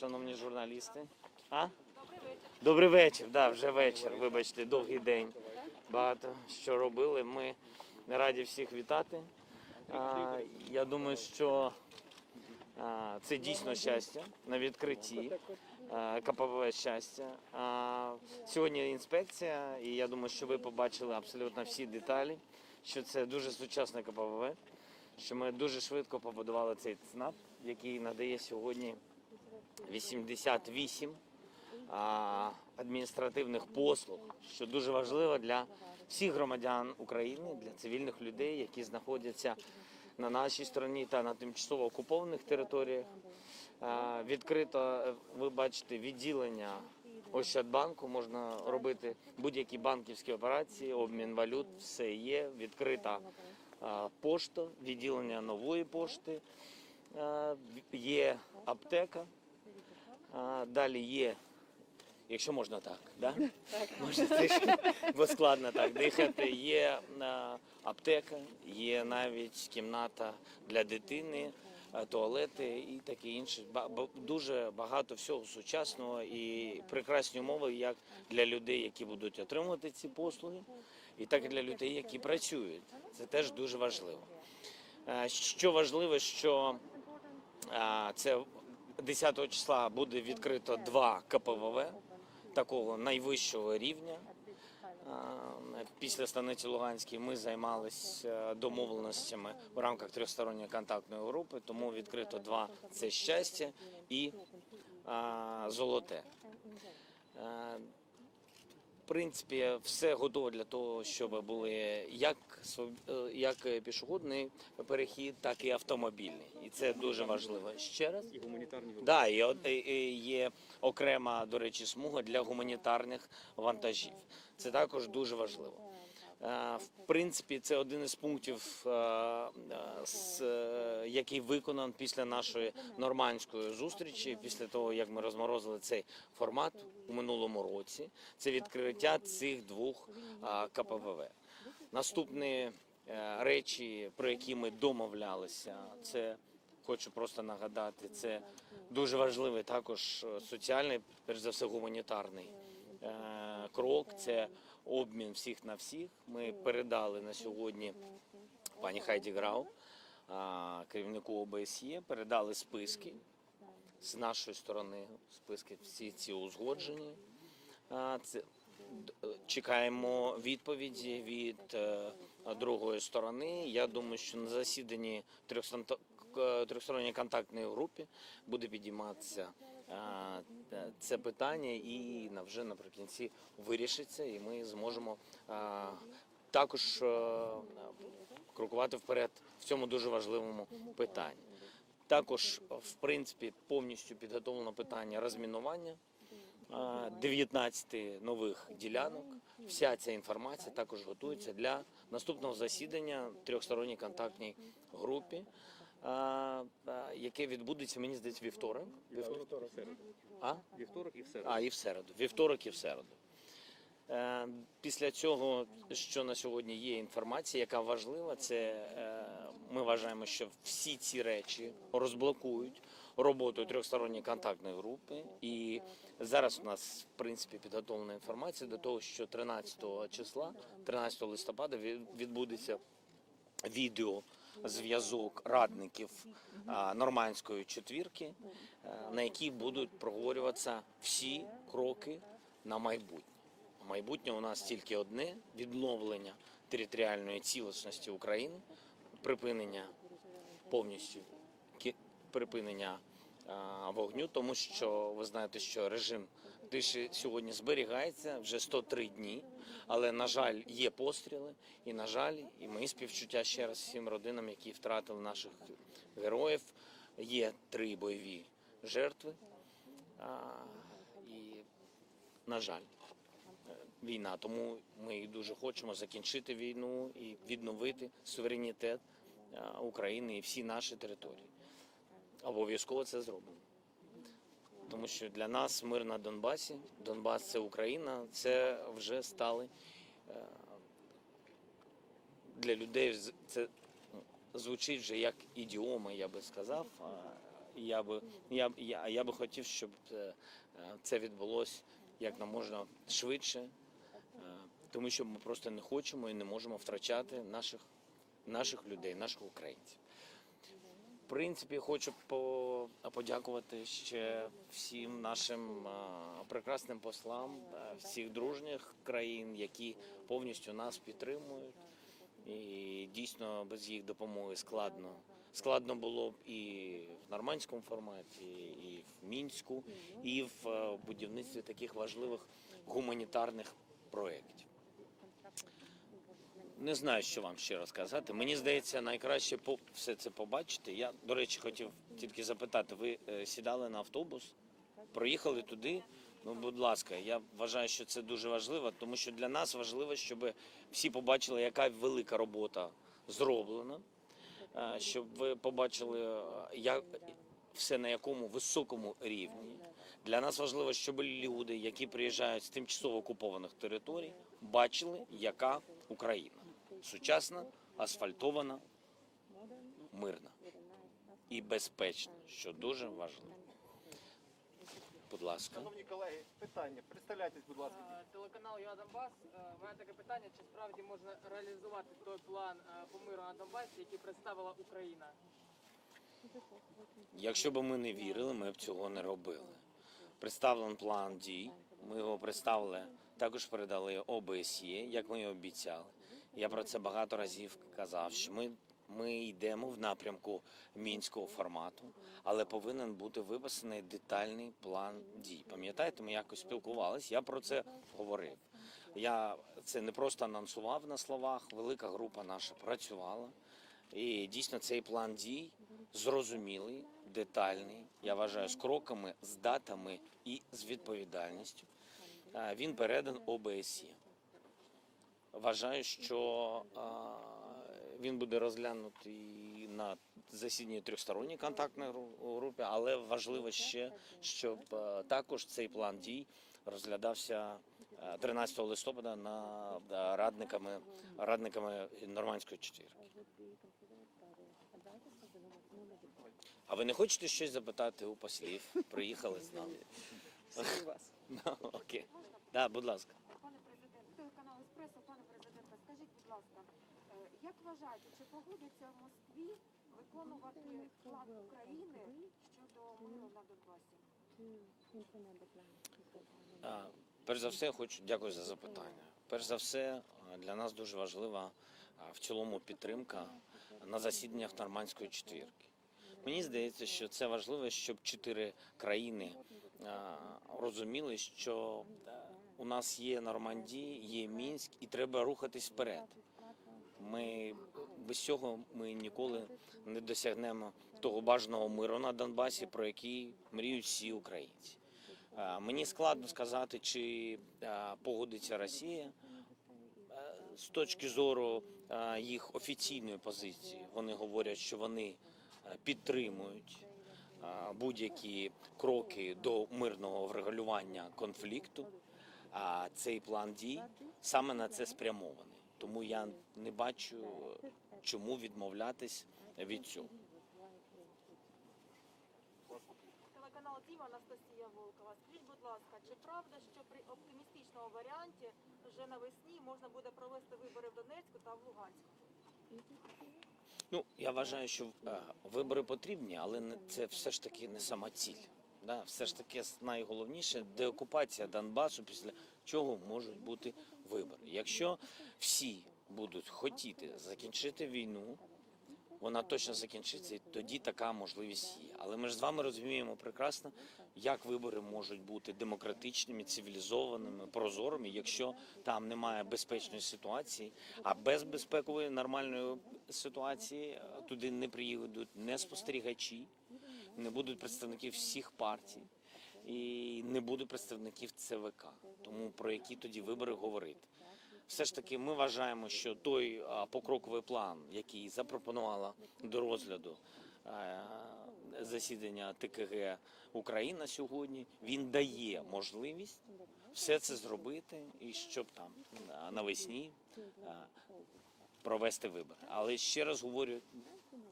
шановні журналісти. А? Добрий вечір, да, вже вечір. Вибачте, довгий день. Багато що робили. Ми раді всіх вітати. А, я думаю, що а, це дійсно щастя на відкритті. а, КПВ щастя. А, сьогодні інспекція, і я думаю, що ви побачили абсолютно всі деталі, що це дуже сучасне КПВ, що ми дуже швидко побудували цей ЦНАП, який надає сьогодні 88 а, адміністративних послуг, що дуже важливо для всіх громадян України, для цивільних людей, які знаходяться на нашій стороні та на тимчасово окупованих територіях. Відкрито, ви бачите, відділення Ощадбанку, можна робити будь-які банківські операції, обмін валют, все є. Відкрита пошта, відділення нової пошти, є аптека. А, Далі є, якщо можна так, да? можна трішки, бо складно так дихати. Є а, аптека, є навіть кімната для дитини, туалети і таке інше. Дуже багато всього сучасного і прекрасні умови як для людей, які будуть отримувати ці послуги, і так і для людей, які працюють. Це теж дуже важливо. Що важливо, що Це 10 числа буде відкрито два КПВВ такого найвищого рівня. Після станиці Луганській ми займалися домовленостями в рамках трьохсторонньої контактної групи, тому відкрито два це щастя і а, золоте. В принципі, все готово для того, щоб були як як пішохідний перехід, так і автомобільний. І це дуже важливо. Ще раз. і гуманітарні. Да, і є окрема, до речі, смуга для гуманітарних вантажів. Це також дуже важливо. Е, В принципі, це один із пунктів, е, е, який виконан після нашої нормандської зустрічі, після того як ми розморозили цей формат у минулому році. Це відкриття цих двох КПВВ. Наступні речі, про які ми домовлялися, це хочу просто нагадати, це дуже важливий також соціальний, перш за все, гуманітарний крок. Це обмін всіх на всіх. Ми передали на сьогодні пані Хайді Грау, керівнику ОБСЄ, передали списки з нашої сторони. Списки всі ці узгоджені. Чекаємо відповіді від е, другої сторони. Я думаю, що на засіданні трьохсторонньої контактної групи буде підійматися це питання, і вже наприкінці вирішиться, і ми зможемо також е, крокувати вперед в цьому дуже важливому питанні. Також, в принципі, повністю підготовлено питання розмінування. а, 19 нових ділянок. Вся ця інформація також готується для наступного засідання трьохсторонній контактній групі, яке відбудеться, мені здається, вівторок. Вівторок і в середу. А? Вівторок і в середу. А, і в середу. Вівторок і в середу. Е, Після цього, що на сьогодні є інформація, яка важлива, це е, ми вважаємо, що всі ці речі розблокують роботу трьохсторонньої контактної групи. І зараз у нас в принципі підготовлена інформація до того, що 13 числа, 13 листопада, відбудеться відео зв'язок радників нормандської четвірки, е, на якій будуть проговорюватися всі кроки на майбутнє. Майбутнє у нас тільки одне відновлення територіальної цілісності України, припинення повністю припинення вогню, тому що ви знаєте, що режим тиші сьогодні зберігається вже 103 дні, але на жаль, є постріли, і на жаль, і мої співчуття ще раз всім родинам, які втратили наших героїв. Є три бойові жертви, і на жаль. Війна, тому ми дуже хочемо закінчити війну і відновити суверенітет України і всі наші території. Обов'язково це зробимо. Тому що для нас мир на Донбасі, Донбас це Україна, це вже стали е, для людей це звучить вже як ідіома, я би сказав. Я би я, я, я би хотів, щоб е, це відбулося як на можна швидше, е, тому що ми просто не хочемо і не можемо втрачати наших, наших людей, наших українців. Принципі, хочу по- подякувати ще всім нашим прекрасним послам всіх дружніх країн, які повністю нас підтримують. І дійсно без їх допомоги складно. Складно було б і в нормандському форматі, і в мінську, і в будівництві таких важливих гуманітарних проєктів. Не знаю, що вам ще розказати. Мені здається, найкраще по- все це побачити. Я, до речі, хотів тільки запитати: ви е, сідали на автобус, проїхали туди? Ну, будь ласка, я вважаю, що це дуже важливо, тому що для нас важливо, щоб всі побачили, яка велика робота зроблена, щоб ви побачили, е, як все на якому високому рівні. Для нас важливо, щоб люди, які приїжджають з тимчасово окупованих територій, бачили, яка Україна сучасна, асфальтована, мирна і безпечна, що дуже важливо. Будь ласка. Шановні колеги, питання. Представляйтесь, будь ласка. Телеканал «Я Донбас». Е, У мене таке питання, чи справді можна реалізувати той план е, по миру на Донбасі, який представила Україна? Якщо б ми не вірили, ми б цього не робили. Представлений план дій. Ми його представили, також передали ОБСЄ, як ми і обіцяли. Я про це багато разів казав, що ми, ми йдемо в напрямку мінського формату, але повинен бути виписаний детальний план дій. Пам'ятаєте, ми якось спілкувалися, я про це говорив. Я це не просто анонсував на словах. Велика група наша працювала. І дійсно цей план дій зрозумілий, детальний. Я вважаю, з кроками, з датами і з відповідальністю. Він передан ОБСЄ. Вважаю, що він буде розглянутий на засіданні трьохсторонньої контактної групи, але важливо ще, щоб також цей план дій розглядався а, 13 листопада на радниками, радниками нормандської четвірки. А ви не хочете щось запитати у послів? Приїхали з нами. Ну, Окей. Да, будь ласка. Ласка, е, як вважаєте, чи погодиться в Москві виконувати план України щодо миру на Донбасі? Перш за все, хочу дякую за запитання. Перш за все, для нас дуже важлива в цілому підтримка на засіданнях нормандської четвірки. Мені здається, що це важливо, щоб чотири країни розуміли, що у нас є Нормандія, є Мінськ, і треба рухатись вперед. Ми без цього ми ніколи не досягнемо того бажаного миру на Донбасі, про який мріють всі українці. Мені складно сказати, чи погодиться Росія з точки зору їх офіційної позиції. Вони говорять, що вони підтримують будь-які кроки до мирного врегулювання конфлікту. А цей план дій саме на це спрямований. Тому я не бачу, чому відмовлятись від цього. Телеканал Діва, Анастасія Волкова. Скажіть, будь ласка, чи правда, що при оптимістичному варіанті вже навесні можна буде провести вибори в Донецьку та в Луганську? Ну, я вважаю, що е, вибори потрібні, але не- це все ж таки не сама ціль. Да? Все ж таки найголовніше деокупація Донбасу, після чого можуть бути вибори. Якщо всі будуть хотіти закінчити війну, вона точно закінчиться, і тоді така можливість є. Але ми ж з вами розуміємо прекрасно, як вибори можуть бути демократичними, цивілізованими, прозорими, якщо там немає безпечної ситуації, а без безпекової нормальної ситуації е, туди не приїдуть не спостерігачі, не будуть представників всіх партій і не буде представників ЦВК. Тому про які тоді вибори говорити? Все ж таки, ми вважаємо, що той покроковий план, який запропонувала до розгляду е, засідання ТКГ Україна сьогодні, він дає можливість все це зробити і щоб там навесні провести вибори. Але ще раз говорю,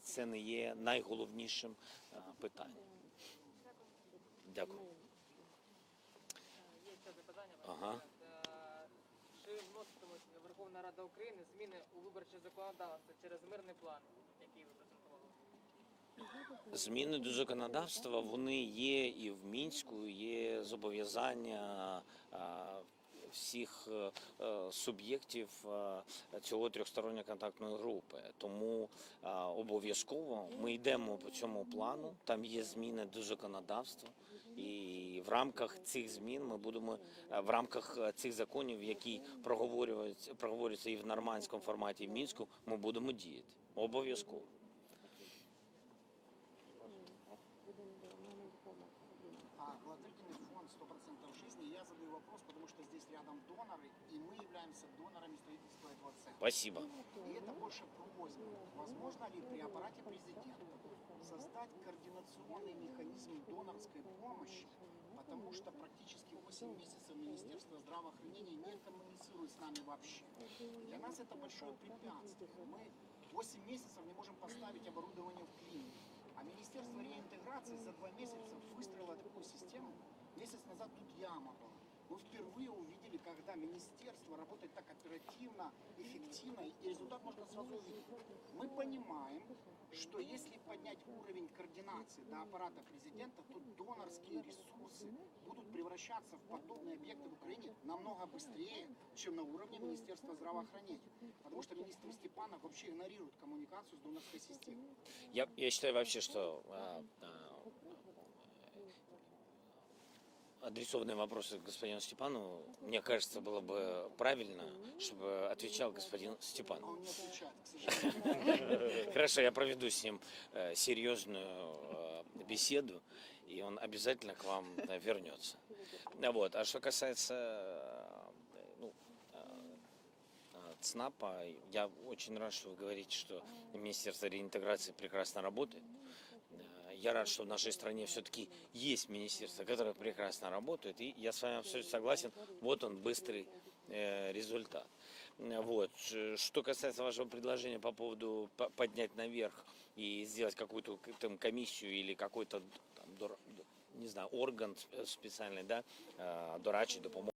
це не є найголовнішим питанням. Дякую. Ага. Рада України зміни у виборче законодавство через мирний план, який ви презентували? Зміни до законодавства вони є і в мінську, є зобов'язання всіх е, суб'єктів цього трьохсторонньої контактної групи. Тому обов'язково ми йдемо по цьому плану. Там є зміни до законодавства, і в рамках цих змін ми будемо е, в рамках е, цих законів, які проговорюються проговорюються і в нормандському форматі, і в мінську, ми будемо діяти обов'язково. А благотворительный фонд 100% жизни, я задаю вопрос, потому что здесь рядом доноры, и мы являемся донорами строительства этого центра. Спасибо. И это больше просьба. Возможно ли при аппарате президента создать координационный механизм донорской помощи, потому что практически 8 месяцев Министерство здравоохранения не коммуницирует с нами вообще. Для нас это большое препятствие. Мы 8 месяцев не можем поставить оборудование в клинике. А Министерство реинтеграции за два месяца выстроило такую систему. Месяц назад тут яма была. Мы впервые увидели, когда министерство работает так оперативно, эффективно, и результат можно сразу увидеть. Мы понимаем, что если поднять уровень координации до аппарата президента, то донорские ресурсы будут превращаться в подобные объекты в Украине намного быстрее, чем на уровне Министерства здравоохранения. Потому что министр Степанов вообще игнорирует коммуникацию с донорской системой. Я, я считаю вообще, что а, а, адресованные вопросы господину Степану, мне кажется, было бы правильно, чтобы отвечал господин сожалению. Хорошо, я проведу с ним э, серьезную э, беседу, и он обязательно к вам э, вернется. Вот. А что касается ну, ЦНАПа, я очень рад, что вы говорите, что Министерство реинтеграции прекрасно работает. Э, Я рад, что в нашей стране все-таки есть министерство, которое прекрасно работает. И я с вами абсолютно согласен. Вот он, быстрый э, результат. Э, Вот. Ш- Что касается вашего предложения по поводу по- поднять наверх и сделать какую-то там комиссию или какой-то там, не знаю, орган э, специальный, да, э, дорадчий допомоги.